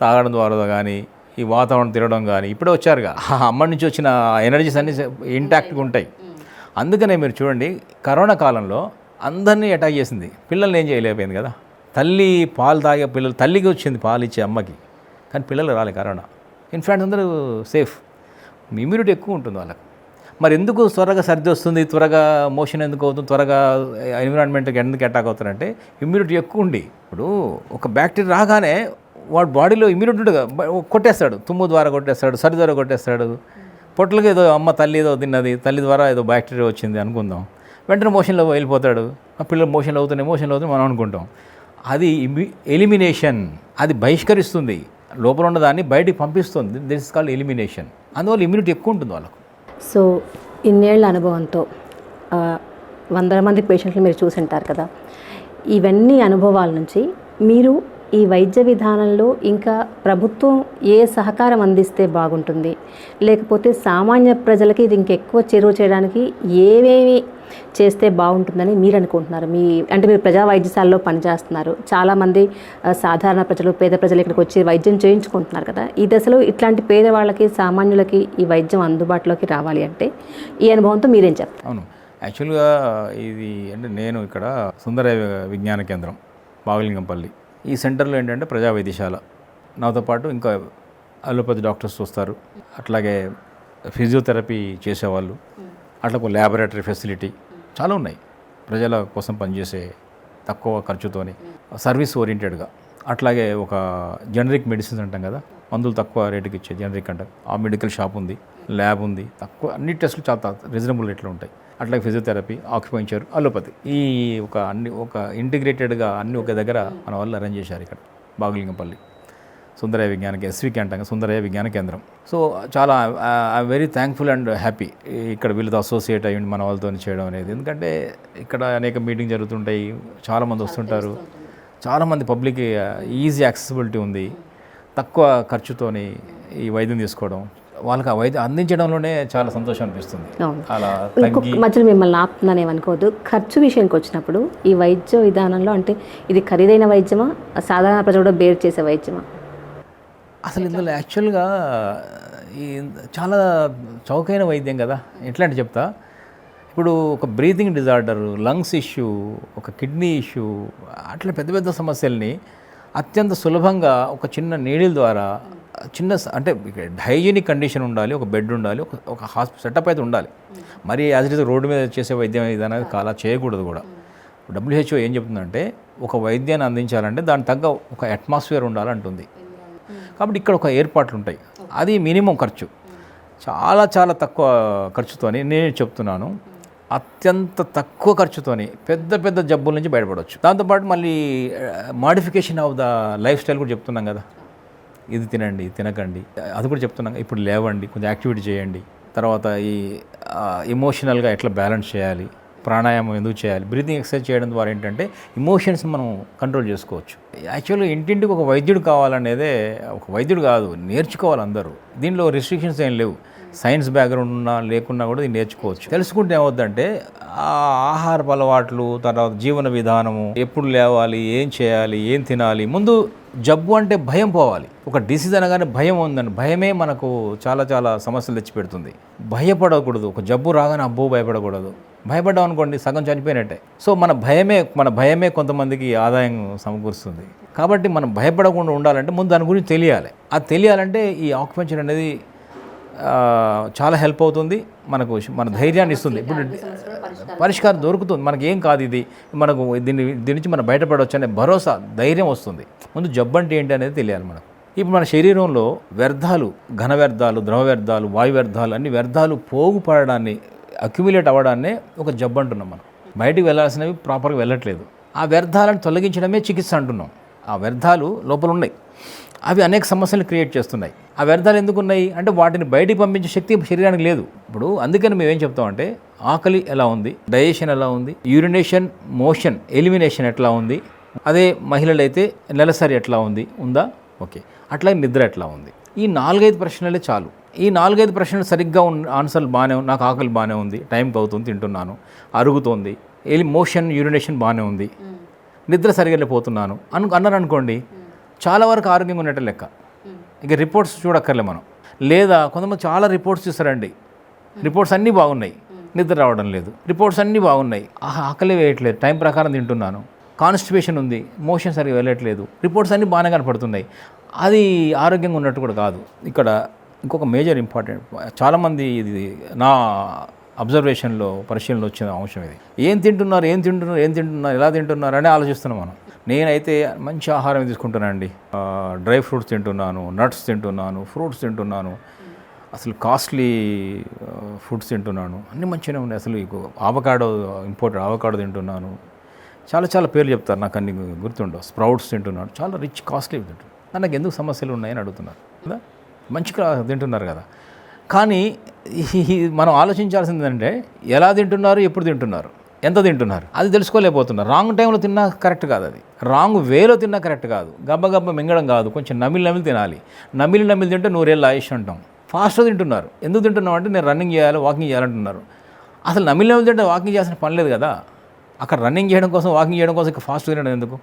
తాగడం ద్వారా కానీ ఈ వాతావరణం తినడం కానీ ఇప్పుడే వచ్చారుగా. అమ్మ నుంచి వచ్చిన ఎనర్జీస్ అన్నీ ఇంటాక్ట్గా ఉంటాయి. అందుకనే మీరు చూడండి కరోనా కాలంలో అందరినీ అటాక్ చేసింది. పిల్లల్ని ఏం చేయలేకపోయింది కదా. తల్లి పాలు తాగే పిల్లలు తల్లికి వచ్చింది పాలు ఇచ్చే అమ్మకి. కానీ పిల్లలు రాలే కరోనా. ఇన్ఫాక్ట్ అందరూ సేఫ్. ఇమ్యూనిటీ ఎక్కువ ఉంటుంది వాళ్ళకి. మరి ఎందుకు త్వరగా సర్ది వస్తుంది? త్వరగా మోషన్ ఎందుకు అవుతుంది? త్వరగా ఎన్విరాన్మెంట్కి ఎందుకు అటాక్ అవుతారంటే ఇమ్యూనిటీ ఎక్కువ ఉండి ఇప్పుడు ఒక బ్యాక్టీరియా రాగానే వాడు బాడీలో ఇమ్యూనిటీ కొట్టేస్తాడు. తుమ్ము ద్వారా కొట్టేస్తాడు. సరి ద్వారా కొట్టేస్తాడు. పొట్లకి ఏదో అమ్మ తల్లి ఏదో తిన్నది తల్లి ద్వారా ఏదో బ్యాక్టీరియా వచ్చింది అనుకుందాం. వెంటనే మోషన్లో వెళ్ళిపోతాడు. ఆ పిల్లలు మోషన్లో అవుతున్నాయి మోషన్లో అవుతున్నాయి మనం అనుకుంటాం. అది ఎలిమినేషన్ అది బహిష్కరిస్తుంది. లోపల ఉన్నదాన్ని బయటికి పంపిస్తుంది. దిస్ ఇస్ కాల్డ్ ఎలిమినేషన్ అందువల్ల ఇమ్యూనిటీ ఎక్కువ ఉంటుంది వాళ్ళకు. సో ఇన్నేళ్ళ అనుభవంతో వందల మంది పేషెంట్లు మీరు చూసింటారు కదా. ఇవన్నీ అనుభవాల నుంచి మీరు ఈ వైద్య విధానంలో ఇంకా ప్రభుత్వం ఏ సహకారం అందిస్తే బాగుంటుంది? లేకపోతే సామాన్య ప్రజలకి ఇది ఇంకెక్కువ చేరువ చేయడానికి ఏవేవి చేస్తే బాగుంటుందని మీరు అనుకుంటున్నారు? మీ అంటే మీరు ప్రజా వైద్యశాలలో పనిచేస్తున్నారు. చాలామంది సాధారణ ప్రజలు పేద ప్రజలు ఇక్కడికి వచ్చి వైద్యం చేయించుకుంటున్నారు కదా? ఈ దశలో ఇట్లాంటి పేదవాళ్ళకి సామాన్యులకి ఈ వైద్యం అందుబాటులోకి రావాలి అంటే ఈ అనుభవంతో మీరేం చెప్తారు? అవును. యాక్చువల్గా ఇది అంటే నేను ఇక్కడ సుందర విజ్ఞాన కేంద్రం బాగలింగంపల్లి. ఈ సెంటర్లో ఏంటంటే ప్రజా వైద్యశాల. నాతో పాటు ఇంకా అలోపతి డాక్టర్స్ వస్తారు. అట్లాగే ఫిజియోథెరపీ చేసేవాళ్ళు. అట్లా ఒక ల్యాబొరేటరీ ఫెసిలిటీ చాలా ఉన్నాయి. ప్రజల కోసం పనిచేసే తక్కువ ఖర్చుతోని సర్వీస్ ఓరియంటెడ్గా అట్లాగే ఒక జనరిక్ మెడిసిన్స్ అంటాం కదా మందులు తక్కువ రేటుకి ఇచ్చే జనరిక్ అంటాం. ఆ మెడికల్ షాప్ ఉంది ల్యాబ్ ఉంది తక్కువ అన్ని టెస్టులు చాలా రీజనబుల్ రేట్లో ఉంటాయి. అట్లాగే ఫిజియోథెరపీ ఆక్యుపంచర్ అలోపతి ఈ ఒక అన్ని ఒక ఇంటిగ్రేటెడ్గా అన్ని ఒక దగ్గర మన వాళ్ళు అరేంజ్ చేశారు ఇక్కడ బాగులింగంపల్లి. సుందరయ్య విజ్ఞాన ఎస్వికి అంటాం సుందరయ్య విజ్ఞాన కేంద్రం. సో చాలా I very thankful and happy ఇక్కడ వీళ్ళతో అసోసియేట్ అయ్యి మన వాళ్ళతో చేయడం అనేది. ఎందుకంటే ఇక్కడ అనేక మీటింగ్ జరుగుతుంటాయి చాలామంది వస్తుంటారు. చాలామంది పబ్లిక్ ఈజీ యాక్సెసిబిలిటీ ఉంది. తక్కువ ఖర్చుతోని ఈ వైద్యం తీసుకోవడం. వాళ్ళకి ఆ వైద్యం అందించడంలోనే చాలా సంతోషం అనిపిస్తుంది. అలా మధ్యలో మిమ్మల్ని ఆపుతున్నాను ఏమనుకోవద్దు ఖర్చు విషయానికి వచ్చినప్పుడు ఈ వైద్య విధానంలో అంటే ఇది ఖరీదైన వైద్యమా సాధారణ ప్రజలు కూడా బేర్ చేసే వైద్యమా? అసలు ఇందులో యాక్చువల్గా ఈ చాలా చౌకైన వైద్యం కదా ఎట్లా అంటే చెప్తా. ఇప్పుడు ఒక బ్రీతింగ్ డిజార్డర్ లంగ్స్ ఇష్యూ ఒక కిడ్నీ ఇష్యూ అట్లా పెద్ద పెద్ద సమస్యల్ని అత్యంత సులభంగా ఒక చిన్న నీడిల్ ద్వారా చిన్న అంటే హైజీనిక్ కండిషన్ ఉండాలి ఒక బెడ్ ఉండాలి ఒక ఒక హాస్పిటల్ సెటప్ అయితే ఉండాలి. మరి యాజ్ ఇట్ ఇస్ రోడ్డు మీద చేసే వైద్యం ఇదనేది చాలా చేయకూడదు కూడా. డబ్ల్యూహెచ్ఓ ఏం చెప్తుందంటే ఒక వైద్యాన్ని అందించాలంటే దాని తగ్గ ఒక అట్మాస్ఫియర్ ఉండాలంటుంది. కాబట్టి ఇక్కడ ఒక ఏర్పాట్లు ఉంటాయి అది మినిమం ఖర్చు. చాలా చాలా తక్కువ ఖర్చుతోని నేను చెప్తున్నాను. అత్యంత తక్కువ ఖర్చుతోని పెద్ద పెద్ద జబ్బుల నుంచి బయటపడవచ్చు దాంతోపాటు మళ్ళీ modification of the lifestyle కూడా చెప్తున్నాం కదా. ఇది తినండి తినకండి. అది కూడా చెప్తున్నాం. ఇప్పుడు లేవండి కొంచెం యాక్టివిటీ చేయండి. తర్వాత ఈ ఎమోషనల్గా ఎట్లా బ్యాలెన్స్ చేయాలి? ప్రాణాయామం ఎందుకు చేయాలి? బ్రీతింగ్ ఎక్సర్సైజ్ చేయడం ద్వారా ఏంటంటే ఇమోషన్స్ మనం కంట్రోల్ చేసుకోవచ్చు. యాక్చువల్గా ఇంటింటికి ఒక వైద్యుడు కావాలనేదే ఒక వైద్యుడు కాదు నేర్చుకోవాలి అందరూ. దీనిలో రిస్ట్రిక్షన్స్ ఏం లేవు. సైన్స్ బ్యాక్గ్రౌండ్ ఉన్నా లేకున్నా కూడా ఇది నేర్చుకోవచ్చు. తెలుసుకుంటే ఏమవుద్దంటే ఆ ఆహారపు అలవాట్లు తర్వాత జీవన విధానము ఎప్పుడు లేవాలి ఏం చేయాలి ఏం తినాలి ముందు జబ్బు అంటే భయం పోవాలి. ఒక డిసీజ్ అనగానే భయం ఉందండి. భయమే మనకు చాలా చాలా సమస్యలు తెచ్చిపెడుతుంది. భయపడకూడదు. ఒక జబ్బు రాగానే అబ్బో భయపడకూడదు. భయపడ్డాం అనుకోండి సగం చనిపోయినట్టే. సో మన భయమే మన భయమే కొంతమందికి ఆదాయం సమకూరుస్తుంది. కాబట్టి మనం భయపడకుండా ఉండాలంటే ముందు దాని గురించి తెలియాలి. అది తెలియాలంటే ఈ ఆక్యుపెన్షన్ అనేది చాలా హెల్ప్ అవుతుంది. మనకు మన ధైర్యాన్ని ఇస్తుంది. ఇప్పుడు పరిష్కారం. దొరుకుతుంది. మనకి ఏం కాదు ఇది. మనకు దీన్ని దీని నుంచి మనం బయటపడవచ్చు అనే భరోసా ధైర్యం వస్తుంది. ముందు జబ్బు అంటే ఏంటి అనేది తెలియాలి మనకు. ఇప్పుడు మన శరీరంలో వ్యర్థాలు ఘన వ్యర్థాలు ద్రవ వ్యర్థాలు వాయు వ్యర్థాలు అన్ని వ్యర్థాలు పోగుపడడాన్ని అక్యుములేట్ అవ్వడాన్ని ఒక జబ్బు అంటున్నాం మనం. బయటికి వెళ్ళాల్సినవి ప్రాపర్గా వెళ్ళట్లేదు. ఆ వ్యర్థాలను తొలగించడమే చికిత్స అంటున్నాం. ఆ వ్యర్థాలు లోపల ఉన్నాయి. అవి అనేక సమస్యలు క్రియేట్ చేస్తున్నాయి. ఆ వ్యర్థాలు ఎందుకు ఉన్నాయి అంటే వాటిని బయటికి పంపించే శక్తి శరీరానికి లేదు. ఇప్పుడు అందుకని మేము ఏం చెప్తామంటే ఆకలి ఎలా ఉంది? డైజెషన్ ఎలా ఉంది? యూరినేషన్ మోషన్ ఎలిమినేషన్ ఎట్లా ఉంది? అదే మహిళలైతే నెలసరి ఎట్లా ఉంది? ఉందా? ఓకే. అట్లాగే నిద్ర ఎట్లా ఉంది? ఈ నాలుగైదు ప్రశ్నలే చాలు. ఈ నాలుగైదు ప్రశ్నలు సరిగ్గా ఉన్న ఆన్సర్లు బాగానే ఉంది నాకు ఆకలి బాగానే ఉంది టైంకి అవుతుంది తింటున్నాను అరుగుతోంది ఎలి మోషన్ యూరినేషన్ బాగానే ఉంది నిద్ర సరిగా పోతున్నాను అను అన్నారు అనుకోండి చాలా వరకు ఆరోగ్యంగా ఉన్నట్టు లెక్క. ఇక రిపోర్ట్స్ చూడక్కర్లే మనం. లేదా కొంతమంది చాలా రిపోర్ట్స్ చూస్తారండి రిపోర్ట్స్ అన్నీ బాగున్నాయి నిద్ర రావడం లేదు రిపోర్ట్స్ అన్నీ బాగున్నాయి ఆహా, ఆకలి వేయట్లేదు టైం ప్రకారం తింటున్నాను కాన్స్టిపేషన్ ఉంది మోషన్ సరిగా వెళ్ళట్లేదు రిపోర్ట్స్ అన్నీ బాగానే కనపడుతున్నాయి అది ఆరోగ్యంగా ఉన్నట్టు కూడా కాదు. ఇక్కడ ఇంకొక మేజర్ ఇంపార్టెంట్ చాలామంది ఇది నా అబ్జర్వేషన్లో పరిశీలనలు వచ్చిన అంశం ఇది. ఏం తింటున్నారు ఏం తింటున్నారు ఏం తింటున్నారు ఎలా తింటున్నారు అని ఆలోచిస్తున్నాం మనం. నేనైతే మంచి ఆహారం తీసుకుంటున్నానండి డ్రై ఫ్రూట్స్ తింటున్నాను నట్స్ తింటున్నాను ఫ్రూట్స్ తింటున్నాను అసలు కాస్ట్లీ ఫుడ్స్ తింటున్నాను. అన్నీ మంచిగానే ఉన్నాయి. అసలు ఆవకాడో ఇంపార్టెంట్ ఆవకాడో తింటున్నాను. చాలా చాలా పేర్లు చెప్తారు. నాకు అన్ని గుర్తుండవు. స్ప్రౌట్స్ తింటున్నాను. చాలా రిచ్ కాస్ట్లీ తింటున్నాను. నాకు ఎందుకు సమస్యలు ఉన్నాయని అడుగుతున్నారు. కదా మంచిగా తింటున్నారు కదా. కానీ మనం ఆలోచించాల్సింది ఏంటంటే ఎలా తింటున్నారు ఎప్పుడు తింటున్నారు ఎంత తింటున్నారు అది తెలుసుకోలేకపోతున్నారు. రాంగ్ టైంలో తిన్నా కరెక్ట్ కాదు అది. రాంగ్ వేలో తిన్నా కరెక్ట్ కాదు. గబ్బ గబ్బ మింగడం కాదు. కొంచెం నమిలి నమిలి తినాలి. నమిలి నమిలి తింటే నూరేళ్ళు ఆయుష్ అంటాం. ఫాస్ట్గా తింటున్నారు. ఎందుకు తింటున్నాం అంటే నేను రన్నింగ్ చేయాలి వాకింగ్ చేయాలంటున్నారు అసలు నమిలి నమిలి తింటే వాకింగ్ చేయాల్సిన పని లేదు కదా. అక్కడ రన్నింగ్ చేయడం కోసం వాకింగ్ చేయడం కోసం ఇక ఫాస్ట్ తినడం ఎందుకు?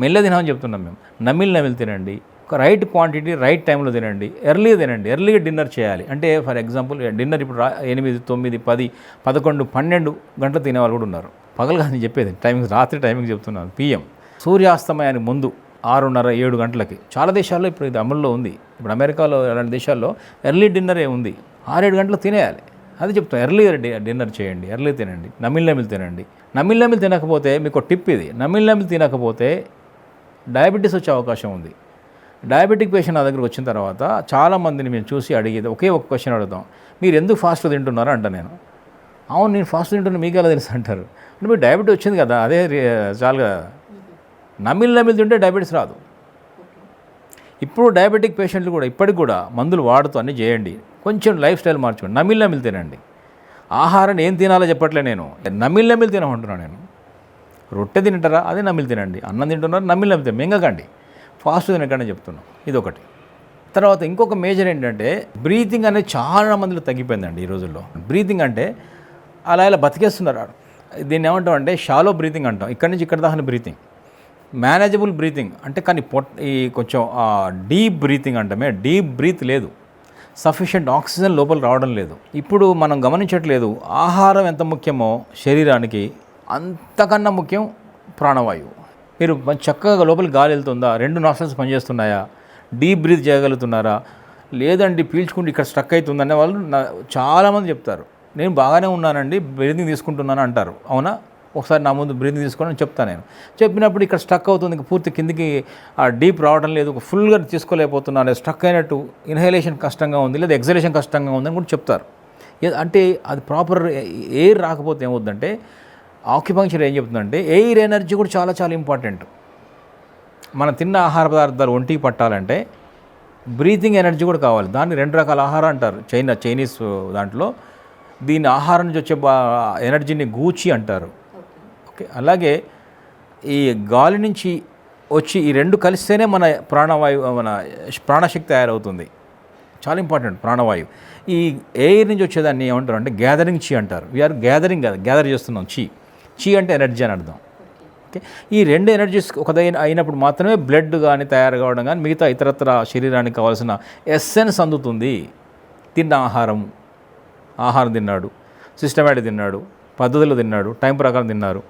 మెల్ల తినమని చెప్తున్నాం మేము. నమిలి నమిలి తినండి. రైట్ క్వాంటిటీ రైట్ టైంలో తినండి. ఎర్లీ తినండి. ఎర్లీగా డిన్నర్ చేయాలి. అంటే ఫర్ ఎగ్జాంపుల్ డిన్నర్ ఇప్పుడు ఎనిమిది తొమ్మిది పది పదకొండు పన్నెండు గంటలు తినేవాళ్ళు కూడా ఉన్నారు. పగలు కాదు చెప్పేది. టైమింగ్స్ రాత్రి టైమింగ్ చెప్తున్నాను. పిఎం. సూర్యాస్తమయానికి ముందు ఆరున్నర ఏడు గంటలకి. చాలా దేశాల్లో ఇప్పుడు ఇది అమల్లో ఉంది. ఇప్పుడు అమెరికాలో అలాంటి దేశాల్లో ఎర్లీ డిన్నరే ఉంది. ఆరేడు గంటలు తినేయాలి. అది చెప్తాం. ఎర్లీ డిన్నర్ చేయండి. ఎర్లీ తినండి. నమిలి తినండి. నమిలి తినకపోతే మీకు టిప్ ఇది. నమిలి తినకపోతే డయాబెటీస్ వచ్చే అవకాశం ఉంది. డయాబెటిక్ పేషెంట్ నా దగ్గరకు వచ్చిన తర్వాత చాలామందిని మేము చూసి అడిగేది ఒకే ఒక క్వశ్చన్ అడుగుతాం మీరు ఎందుకు ఫాస్ట్ తింటున్నారో అంట నేను. అవును నేను ఫాస్ట్ తింటున్నా మీకు ఎలా తెలుసు అంటారు. అంటే మీరు డయాబెటీస్ వచ్చింది కదా అదే చాలు కదా నమిలి నమిలి తింటే డయాబెటీస్ రాదు. ఇప్పుడు డయాబెటిక్ పేషెంట్లు కూడా ఇప్పటికి కూడా మందులు వాడుతూ అన్నీ చేయండి. కొంచెం లైఫ్ స్టైల్ మార్చుకోండి. నమిలి నమిలి తినండి. ఆహారం ఏం తినాలో చెప్పట్లే నేను. నమిలి నమిలి తినమంటున్నాను నేను. రొట్టె తింటారా? అదే నమిలి తినండి. అన్నం తింటున్నారు నమిలి నమిలి తిన మింగకండి. ఫాస్ట్ తినకండి చెప్తున్నాం. ఇది ఒకటి తర్వాత ఇంకొక మేజర్ ఏంటంటే బ్రీతింగ్ అనేది చాలా మందిలో తగ్గిపోయిందండి ఈ రోజుల్లో. బ్రీతింగ్ అంటే అలా ఇలా బతికేస్తున్నారు. దీన్ని ఏమంటాం అంటే షాలో బ్రీతింగ్ అంటాం. ఇక్కడి నుంచి ఇక్కడ దాకా బ్రీతింగ్ మేనేజబుల్ బ్రీతింగ్ అంటే కానీ పొట్ ఈ కొంచెం డీప్ బ్రీతింగ్ అంటమే. డీప్ బ్రీత్ లేదు. సఫిషియంట్ ఆక్సిజన్ లోపల రావడం లేదు. ఇప్పుడు మనం గమనించట్లేదు ఆహారం ఎంత ముఖ్యమో శరీరానికి అంతకన్నా ముఖ్యం ప్రాణవాయువు. మీరు చక్కగా లోపల గాలి వెళ్తుందా? రెండు నాస్టల్స్ పనిచేస్తున్నాయా? డీప్ బ్రీత్ చేయగలుగుతున్నారా? లేదండి పీల్చుకుంటే ఇక్కడ స్ట్రక్ అవుతుందనే వాళ్ళు నా- చాలామంది చెప్తారు. నేను బాగానే ఉన్నానండి బ్రీతింగ్ తీసుకుంటున్నాను అంటారు. అవునా? ఒకసారి నా ముందు బ్రీతింగ్ తీసుకోండి చెప్తాను నేను. చెప్పినప్పుడు ఇక్కడ స్ట్రక్ అవుతుంది ఇంకా పూర్తి కిందికి ఆ డీప్ రావడం లేదు ఫుల్గా తీసుకోలేకపోతున్నాను స్ట్రక్ అయినట్టు ఇన్హలేషన్ కష్టంగా ఉంది లేదా ఎగ్జలేషన్ కష్టంగా ఉంది అని కూడా చెప్తారు. అంటే అది ప్రాపర్ ఎయిర్ రాకపోతే ఏమవుతుందంటే ఆక్యుపంక్చర్ ఏం చెప్తుందంటే ఎయిర్ ఎనర్జీ కూడా చాలా చాలా ఇంపార్టెంట్. మనం తిన్న ఆహార పదార్థాలు ఒంటికి పట్టాలంటే బ్రీతింగ్ ఎనర్జీ కూడా కావాలి. దాన్ని రెండు రకాల ఆహారం అంటారు. చైనా చైనీస్ దాంట్లో. దీని ఆహారం నుంచి వచ్చే బా ఎనర్జీని గూచి అంటారు. ఓకే. అలాగే ఈ గాలి నుంచి వచ్చి ఈ రెండు కలిస్తేనే మన ప్రాణవాయువు మన ప్రాణశక్తి తయారవుతుంది. చాలా ఇంపార్టెంట్ ప్రాణవాయువు. ఈ ఎయిర్ నుంచి వచ్చేదాన్ని ఏమంటారు అంటే గ్యాదరింగ్ చీ అంటారు. వీఆర్ గ్యాదరింగ్ కదా గ్యాదర్ చేస్తున్నాం చీ. చీ అంటే ఎనర్జీ అని అర్థం. ఓకే? ఈ రెండు ఎనర్జీస్ ఒకదైన అయినప్పుడు మాత్రమే బ్లడ్ కానీ తయారు కావడం కానీ మిగతా ఇతరత్ర శరీరానికి కావాల్సిన ఎస్సెన్స్ అందుతుంది. తిన్న ఆహారం ఆహారం తిన్నాడు సిస్టమేటిక్ తిన్నాడు పద్ధతిలో తిన్నాడు టైం ప్రకారం తిన్నారు.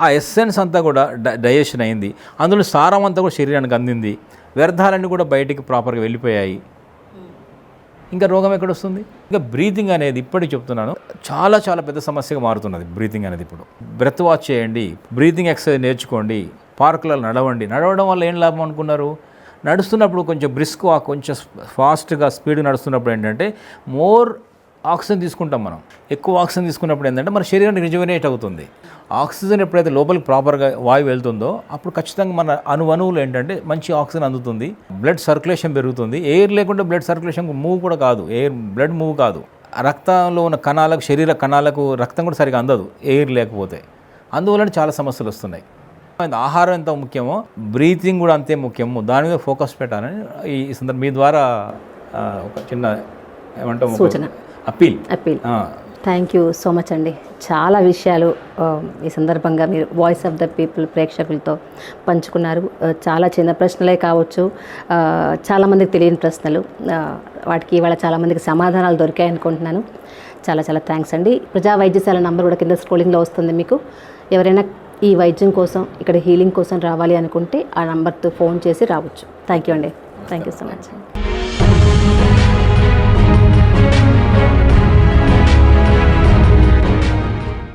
ఆ ఎస్సెన్స్ అంతా కూడా డైజెషన్ అయింది. అందులో సారం అంతా కూడా శరీరానికి అందింది. వ్యర్థాలన్నీ కూడా బయటికి ప్రాపర్గా వెళ్ళిపోయాయి. ఇంకా రోగం ఎక్కడ వస్తుంది? ఇంకా బ్రీతింగ్ అనేది ఇప్పటికి చెప్తున్నాను. చాలా చాలా పెద్ద సమస్యగా మారుతున్నది బ్రీతింగ్ అనేది ఇప్పుడు. బ్రెత్ వాచ్ చేయండి బ్రీతింగ్ ఎక్సర్సైజ్ నేర్చుకోండి పార్కులలో నడవండి. నడవడం వల్ల ఏం లాభం అనుకున్నారు? నడుస్తున్నప్పుడు కొంచెం బ్రిస్క్ వాక్ కొంచెం ఫాస్ట్గా స్పీడ్గా నడుస్తున్నప్పుడు ఏంటంటే మోర్ ఆక్సిజన్ తీసుకుంటాం మనం. ఎక్కువ ఆక్సిజన్ తీసుకున్నప్పుడు ఏంటంటే మన శరీరానికి రిజువనేట్ అవుతుంది. ఆక్సిజన్ ఎప్పుడైతే లోపలికి ప్రాపర్గా వాయువు వెళ్తుందో అప్పుడు ఖచ్చితంగా మన అణువణువులు ఏంటంటే మంచి ఆక్సిజన్ అందుతుంది. బ్లడ్ సర్క్యులేషన్ పెరుగుతుంది. ఎయిర్ లేకుండా బ్లడ్ సర్క్యులేషన్ మూవ్ కూడా కాదు. ఎయిర్ బ్లడ్ మూవ్ కాదు. రక్తంలో ఉన్న కణాలకు శరీర కణాలకు రక్తం కూడా సరిగా అందదు. ఎయిర్ లేకపోతే. అందువలన చాలా సమస్యలు వస్తున్నాయి. ఆహారం ఎంత ముఖ్యమో బ్రీతింగ్ కూడా అంతే ముఖ్యము. దాని మీద ఫోకస్ పెట్టాలని ఈ సందర్భం మీ ద్వారా ఒక చిన్న ఏమంటాం సూచన. Appeal. Appeal. Thank you so much అండి. చాలా విషయాలు ఈ సందర్భంగా మీరు వాయిస్ ఆఫ్ ద పీపుల్ ప్రేక్షకులతో పంచుకున్నారు. చాలా చిన్న ప్రశ్నలే కావచ్చు. చాలామందికి తెలియని ప్రశ్నలు. వాటికి ఇవాళ చాలామందికి సమాధానాలు దొరికాయి అనుకుంటున్నాను. చాలా చాలా థ్యాంక్స్ అండి. ప్రజా వైద్యశాల నంబర్ కూడా కింద స్క్రోలింగ్లో వస్తుంది మీకు. ఎవరైనా ఈ వైద్యం కోసం ఇక్కడ హీలింగ్ కోసం రావాలి అనుకుంటే ఆ నంబర్తో ఫోన్ చేసి రావచ్చు. థ్యాంక్ యూ అండి. Thank you so much